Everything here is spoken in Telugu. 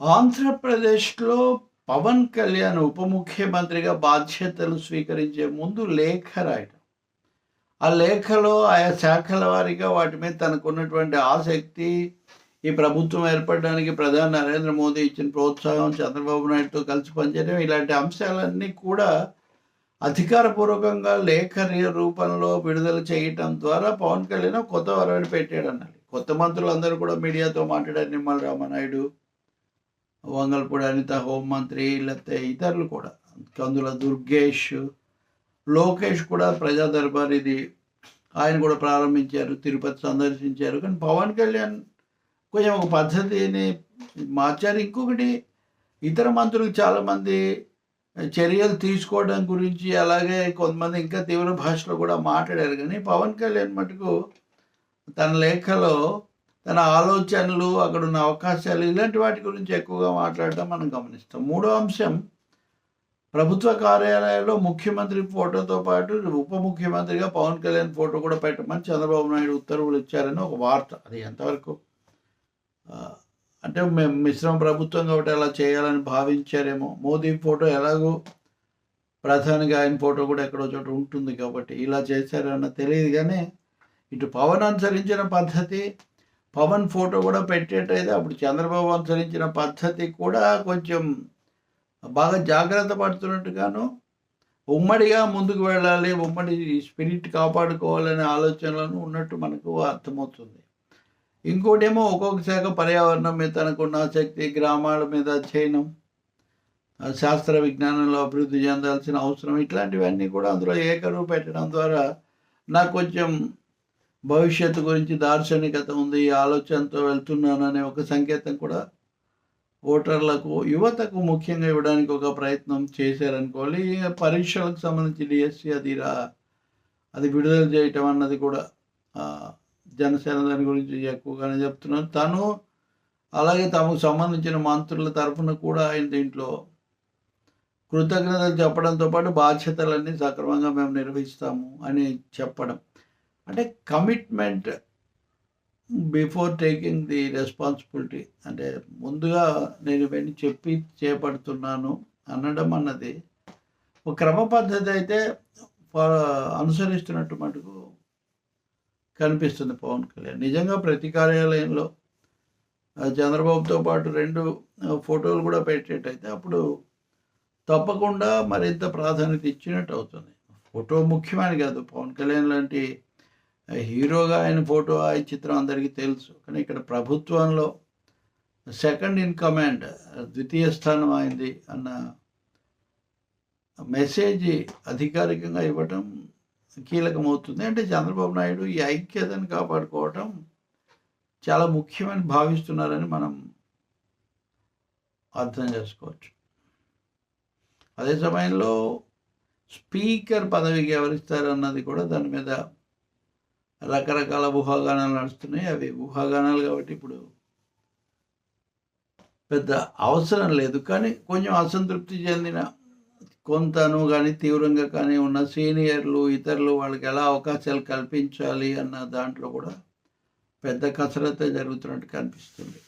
ఆంధ్రప్రదేశ్‌లో పవన్ కళ్యాణ్ ఉప ముఖ్యమంత్రిగా బాధ్యతలు స్వీకరించే ముందు లేఖ రాయడం. ఆ లేఖలో ఆయా శాఖల వారీగా వాటి మీద తనకున్నటువంటి ఆసక్తి, ఈ ప్రభుత్వం ఏర్పడడానికి ప్రధాని నరేంద్ర మోదీ ఇచ్చిన ప్రోత్సాహం, చంద్రబాబు నాయుడుతో కలిసి పనిచేయడం ఇలాంటి అంశాలన్నీ కూడా అధికారపూర్వకంగా లేఖ రూపంలో విడుదల చేయటం ద్వారా పవన్ కళ్యాణ్ కొత్త వరవడి పెట్టాడు అన్నది కొత్త మంత్రులందరూ కూడా మీడియాతో మాట్లాడారు. నిమ్మల రామానాయుడు, వంగలపూడి అనిత హోంమంత్రి లేకపోతే ఇతరులు కూడా. కందుల దుర్గేష్, లోకేష్ కూడా ప్రజా దర్బార్ ఇది ఆయన కూడా ప్రారంభించారు. తిరుపతి సందర్శించారు. కానీ పవన్ కళ్యాణ్ కొంచెం ఒక పద్ధతిని మార్చారు. ఇంకొకటి ఇతర మంత్రులు చాలామంది చర్యలు తీసుకోవడం గురించి అలాగే కొంతమంది ఇంకా తీవ్ర భాషలో కూడా మాట్లాడారు. కానీ పవన్ కళ్యాణ్ మటుకు తన లేఖలో తన ఆలోచనలు, అక్కడున్న అవకాశాలు ఇలాంటి వాటి గురించి ఎక్కువగా మాట్లాడటం మనం గమనిస్తాం. మూడో అంశం ప్రభుత్వ కార్యాలయాల్లో ముఖ్యమంత్రి ఫోటోతో పాటు ఉప ముఖ్యమంత్రిగా పవన్ కళ్యాణ్ ఫోటో కూడా పెట్టమని చంద్రబాబు నాయుడు ఉత్తర్వులు ఇచ్చారని ఒక వార్త. అది ఎంతవరకు అంటే మేము మిశ్రమ ప్రభుత్వం కాబట్టి అలా చేయాలని భావించారేమో. మోదీ ఫోటో ఎలాగో ప్రధానిగా ఆయన ఫోటో కూడా ఎక్కడో చోట ఉంటుంది కాబట్టి ఇలా చేశారన్న తెలియదు కానీ ఇటు పవన్ అనుసరించిన పద్ధతి, పవన్ ఫోటో కూడా పెట్టేటైతే అప్పుడు చంద్రబాబు అనుసరించిన పద్ధతి కూడా కొంచెం బాగా జాగ్రత్త పడుతున్నట్టుగాను, ఉమ్మడిగా ముందుకు వెళ్ళాలి, ఉమ్మడి స్పిరిట్ కాపాడుకోవాలనే ఆలోచనలను ఉన్నట్టు మనకు అర్థమవుతుంది. ఇంకోటేమో ఒక్కొక్క శాఖ పర్యావరణం మీద తనకున్న ఆసక్తి, గ్రామాల మీద అధ్యయనం, శాస్త్ర విజ్ఞానంలో అభివృద్ధి చెందాల్సిన అవసరం ఇట్లాంటివన్నీ కూడా అందులో ఏకరువు పెట్టడం ద్వారా నాకు కొంచెం భవిష్యత్తు గురించి దార్శనికత ఉంది. ఈ ఆలోచనతో వెళ్తున్నాననే ఒక సంకేతం కూడా ఓటర్లకు, యువతకు ముఖ్యంగా ఇవ్వడానికి ఒక ప్రయత్నం చేశారనుకోవాలి. పరీక్షలకు సంబంధించి డీఎస్సీ అది రా అది విడుదల చేయటం అన్నది కూడా జనసేన దాని గురించి ఎక్కువగానే చెప్తున్నారు. తను అలాగే తమకు సంబంధించిన మంత్రుల తరఫున కూడా ఆయన దీంట్లో కృతజ్ఞతలు చెప్పడంతో పాటు బాధ్యతలన్నీ సక్రమంగా మేము నిర్వహిస్తాము అని చెప్పడం. అంటే commitment before taking the responsibility అంటే ముందుగా నేను ఇవన్నీ చెప్పి చేపడుతున్నాను అనడం అన్నది ఒక క్రమ పద్ధతి అయితే ఫ అనుసరిస్తున్నట్టు మటుకు కనిపిస్తుంది పవన్ కళ్యాణ్. నిజంగా ప్రతి కార్యాలయంలో చంద్రబాబుతో పాటు రెండు ఫోటోలు కూడా పెట్టేటైతే అప్పుడు తప్పకుండా మరింత ప్రాధాన్యత ఇచ్చినట్టు అవుతుంది. ఫోటో ముఖ్యమని కాదు. పవన్ కళ్యాణ్ లాంటి హీరోగా ఆయన ఫోటో, ఆయన చిత్రం అందరికీ తెలుసు. కానీ ఇక్కడ ప్రభుత్వంలో సెకండ్ ఇన్ కమాండ్ ద్వితీయ స్థానం అయింది అన్న మెసేజ్ అధికారికంగా ఇవ్వటం కీలకమవుతుంది. అంటే చంద్రబాబు నాయుడు ఈ ఐక్యతను కాపాడుకోవటం చాలా ముఖ్యమని భావిస్తున్నారని మనం అర్థం చేసుకోవచ్చు. అదే సమయంలో స్పీకర్ పదవికి ఎవరిస్తారన్నది కూడా దాని మీద రకరకాల ఊహాగానాలు నడుస్తున్నాయి. అవి ఊహాగానాలు కాబట్టి ఇప్పుడు పెద్ద అవసరం లేదు. కానీ కొంచెం అసంతృప్తి చెందిన కొంతను కానీ తీవ్రంగా కానీ ఉన్న సీనియర్లు, ఇతరులు వాళ్ళకి ఎలా అవకాశాలు కల్పించాలి అన్న దాంట్లో కూడా పెద్ద కసరత్తే జరుగుతున్నట్టు కనిపిస్తుంది.